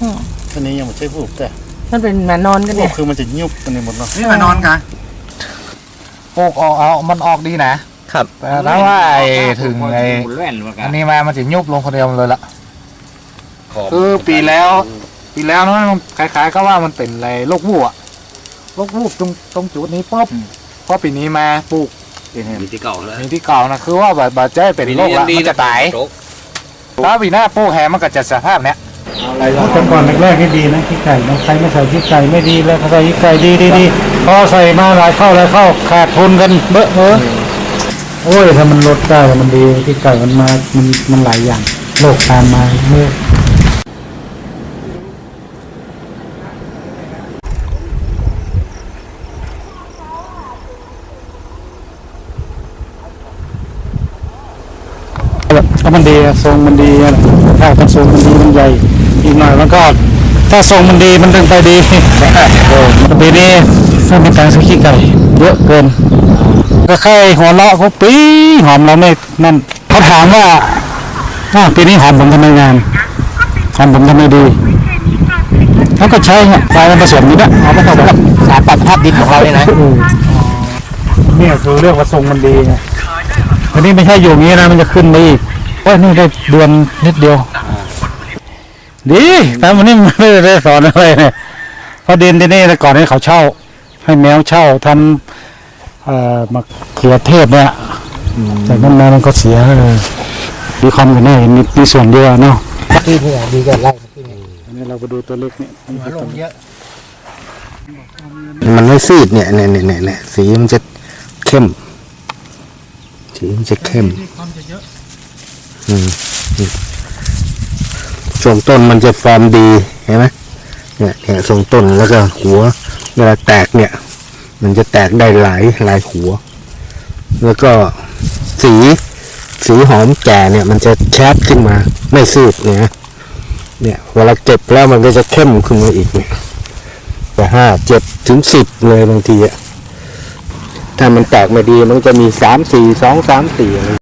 อืมอันนี้ยังไม่ใช่ผูกแต่มันเป็นหมานอนกันผูเนี่กยคือมันจะยุบกันในหมดเนาะนี่มานอนกันปลูกออกเอามันออกดีนะครับ แต่ถ้าว่าไอ้ถึงไอ้อันนี้มามันจะยุบลงคนเดียวเลยละคือปีแล้ว ปีแล้วเนอะมันคล้ายๆก็ว่ามันเป็นอะไรโรควูบอะโรควูบตรงตรงจุดนี้ป๊อบพอปีนี้มาปลูกมีที่เก่าแล้วมีที่เก่านะคือว่าบาดบาดเจ็บเป็นโรคละมันจะตาย ถ้าปีหน้าปลูกแฮมันก็จะสภาพเนี้ย แต่ก่อนแรกๆนี่ดีนะขี้ไก่นะใครไม่ใส่ขี้ไก่ไม่ดีแล้วใส่ขี้ไก่ดีดีดีพอใส่มาหลายเข้าหลายเข้าขาดทุนกันเบ้อเออโอ้ยถ้ามันลดได้มันดีขี้ไก่มันมามันมันหลายอย่างโลกตามมาเมื่อ ถ้ามันดีอะทรงมันดีอะถ้าถ้าทรงมันดีมันใหญ่อีกหน่อยมันก็ถ้าทรงมันดีมันถึงไปดีเออปีนี้ถ้าเป็นการซื้อขี้ไก่เยอะเกิน ก็แค่หัวเราะเขาปี๊หอมเราไม่นั่นเขาถามว่าอ้าวปีนี้หอมผมทำไมงานหอมผมทำไมดีเขาก็ใช้เนี่ยปลายมันผสมอยู่เนี่ยเอาไปเข้าไปสารปรับสภาพดินของเราเนี่ยนะเนี่ยคือเรื่องว่าทรงมันดีไง วันนี้ไม่ใช่อยู่อย่างนี้นะมันจะขึ้นมาอีกโอ้ยนี่ได้เดือนนิดเดียว ดีแต่วันนี้ไม่ได้สอนอะไรเนี่ยเพราะดินที่นี่แต่ก่อนนี้เขาเช่า ให้แมวเช่าทำเอ่อมะเขือเทศเนี่ยแต่นั้นมามันก็เสียเลยดีคอมกันแน่มีมีส่วนเดียวเนาะที่นี่ดีกันไล่อันนี้เราไปดูตัวเล็กนี่ลงเยอะมันไม่ซีดเนี่ยเนี่ยเนี่ยเนี่ยเนี่ยสีมันจะเข้ม สีมันจะเข้มอืมนี่ช่วงต้นมันจะฟอร์มดีเห็นไหมเนี่ยเนี่ยช่วงต้นแล้วก็หัวเวลาแตกเนี่ย มันจะแตกได้หลายหลายหัว แล้วก็สีสีหอมแก่เนี่ย มันจะแชดขึ้นมา ไม่ซีดเนี่ยเนี่ยเวลาเก็บแล้วมันก็จะเข้มขึ้นมาอีกเนี่ยไปห้าเจ็ดถึงสิบเลยบางทีอะ ถ้ามันแตกไม่ดีมันจะมีสามสี่สองสามสี่อะไร